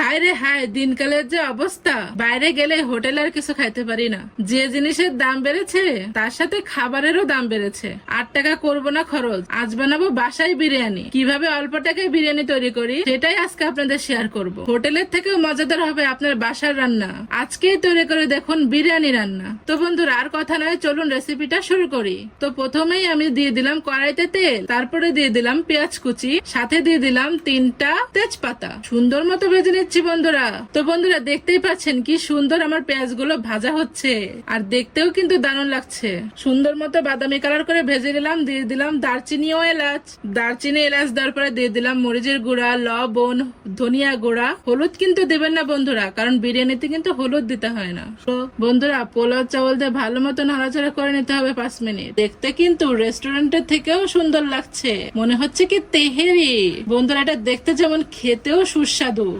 হায় রে হায়, দিনকালের যে অবস্থা। বাইরে গেলে হোটেলে আর কিছু খাইতে পারি না। যে জিনিসের দাম বেড়েছে, তার সাথে খাবারেরও দাম বেড়েছে। আট টাকা করব না খরচ, আজ বানাবো বাসায় বিরিয়ানি। কীভাবে অল্প টাকায় বিরিয়ানি তৈরি করি, সেটাই আজকে আপনাদের শেয়ার করব। হোটেলের থেকেও মজাদার হবে আপনার বাসার রান্না। আজকেই তৈরি করে দেখুন বিরিয়ানি রান্না। তো বন্ধুরা, আর কথা নয়, চলুন রেসিপিটা শুরু করি। তো প্রথমেই আমি দিয়ে দিলাম কড়াইতে তেল, তারপরে দিয়ে দিলাম পেঁয়াজ কুচি, সাথে দিয়ে দিলাম তিনটা তেজপাতা। সুন্দর মতো ভেজে নিচ্ছি বন্ধুরা। তো বন্ধুরা, দেখতেই পাচ্ছেন কি সুন্দর আমার পেঁয়াজগুলো ভাজা হচ্ছে। আর দেখতেও কিন্তু দারুণ লাগছে। সুন্দর মতো বাদামি কালার করে ভেজে নিলাম, দিয়ে দিলাম দারচিনি ও এলাচ। দারচিনি, এলাচ দেওয়ার পরে দিয়ে দিলাম মরিচের গুঁড়া, লবণ, ধনিয়া গুঁড়া। হলুদ কিন্তু দেবেন না বন্ধুরা, কারণ বিরিয়ানিতে কিন্তু হলুদ দিতে হয় না। তো বন্ধুরা, পোলাও চাवल দিয়ে ভালো মতো নাড়াচাড়া করে নিতে হবে পাঁচ মিনিট। দেখতে কিন্তু রেস্টুরেন্টের থেকেও সুন্দর লাগছে। মনে হচ্ছে কি তেহেরি। বন্ধুরা, এটা দেখতে যেমন খেতেও সুস্বাদু।